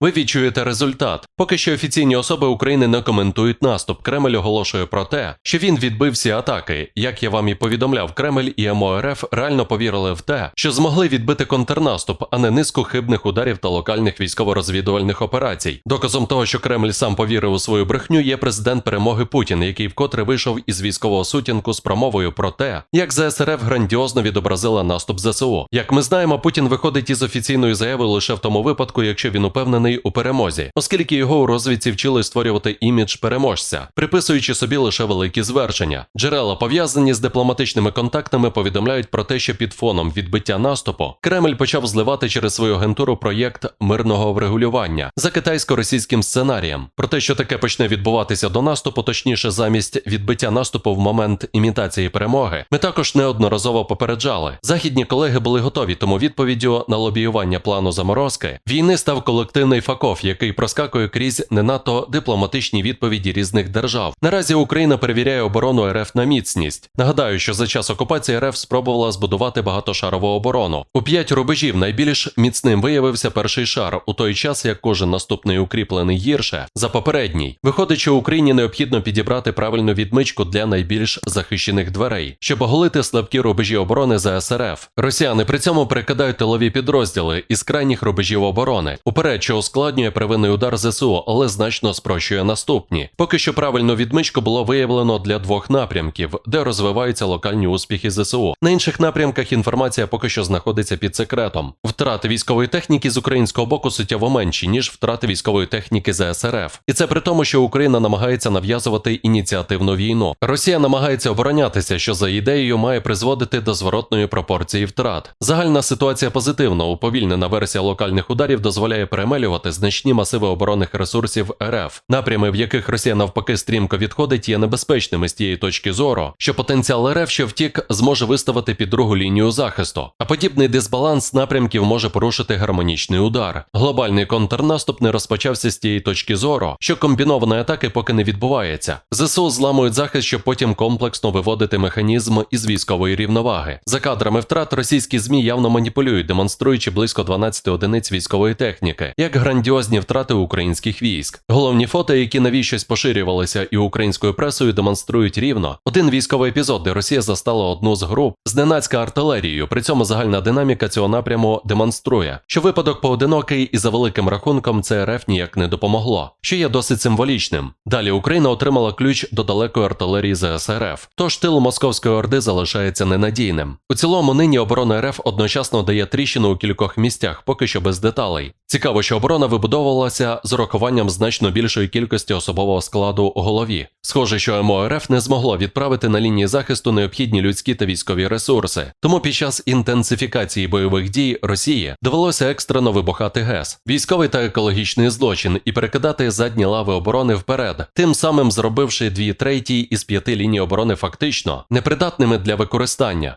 Ви відчуєте результат. Поки що офіційні особи України не коментують наступ. Кремль оголошує про те, що він відбив всі атаки. Як я вам і повідомляв, Кремль і МОРФ реально повірили в те, що змогли відбити контрнаступ, а не низку хибних ударів та локальних військово-розвідувальних операцій. Доказом того, що Кремль сам повірив у свою брехню, є президент перемоги Путін, який вкотре вийшов із військового сутінку з промовою про те, як ЗСРФ грандіозно відобразила наступ ЗСУ. Як ми знаємо, Путін виходить із офіційної заяви лише в тому випадку, якщо він упевнений у перемозі, оскільки його у розвідці вчили створювати імідж переможця, приписуючи собі лише великі звершення. Джерела пов'язані з дипломатичними контактами повідомляють про те, що під фоном відбиття наступу Кремль почав зливати через свою агентуру проєкт мирного врегулювання за китайсько-російським сценарієм. Про те, що таке почне відбуватися до наступу, точніше, замість відбиття наступу в момент імітації перемоги, ми також неодноразово попереджали. Західні колеги були готові, тому відповіддю на лобіювання плану заморозки війни став колективний факов, який проскакує крізь не надто дипломатичні відповіді різних держав. Наразі Україна перевіряє оборону РФ на міцність. Нагадаю, що за час окупації РФ спробувала збудувати багатошарову оборону. У п'ять рубежів найбільш міцним виявився перший шар, у той час як кожен наступний укріплений гірше за попередній. Виходить, що Україні необхідно підібрати правильну відмичку для найбільш захищених дверей, щоб оголити слабкі рубежі оборони за СРФ. Росіяни при цьому перекидають тилові підрозділи із крайніх рубежів оборони. Уперед, що ускладнює первинний удар ЗСУ, але значно спрощує наступні. Поки що правильну відмичку було виявлено для двох напрямків, де розвиваються локальні успіхи ЗСУ. На інших напрямках інформація поки що знаходиться під секретом. Втрати військової техніки з українського боку суттєво менші, ніж втрати військової техніки з СРФ. І це при тому, що Україна намагається нав'язувати ініціативну війну. Росія намагається оборонятися, що за ідеєю має призводити до зворотної пропорції втрат. Загальна ситуація позитивна. Уповільнена версія локальних ударів дозволяє перемелювати значні масиви оборонних ресурсів РФ, напрями, в яких Росія навпаки стрімко відходить, є небезпечними з тієї точки зору, що потенціал РФ, що втік, зможе виставити під другу лінію захисту. А подібний дисбаланс напрямків може порушити гармонічний удар. Глобальний контрнаступ не розпочався з тієї точки зору, що комбінованої атаки поки не відбувається. ЗСУ зламують захист, щоб потім комплексно виводити механізм із військової рівноваги. За кадрами втрат російські змі явно маніпулюють, демонструючи близько 12 одиниць військової техніки, як грандіозні втрати українських військ. Головні фото, які навіщось поширювалися і українською пресою, демонструють рівно один військовий епізод, де Росія застала одну з груп зненацька артилерією. При цьому загальна динаміка цього напряму демонструє, що випадок поодинокий і за великим рахунком це РФ ніяк не допомогло, що є досить символічним. Далі Україна отримала ключ до далекої артилерії ЗСРФ, тож тил московської орди залишається ненадійним. У цілому нині оборона РФ одночасно дає тріщину у кількох місцях, поки що без деталей. Цікаво, що оборона вибудовувалася з урахуванням значно більшої кількості особового складу у голові. Схоже, що МОРФ не змогло відправити на лінії захисту необхідні людські та військові ресурси. Тому під час інтенсифікації бойових дій Росії довелося екстрено вибухати ГЕС, військовий та екологічний злочин і перекидати задні лави оборони вперед, тим самим зробивши дві треті із п'яти ліній оборони фактично непридатними для використання.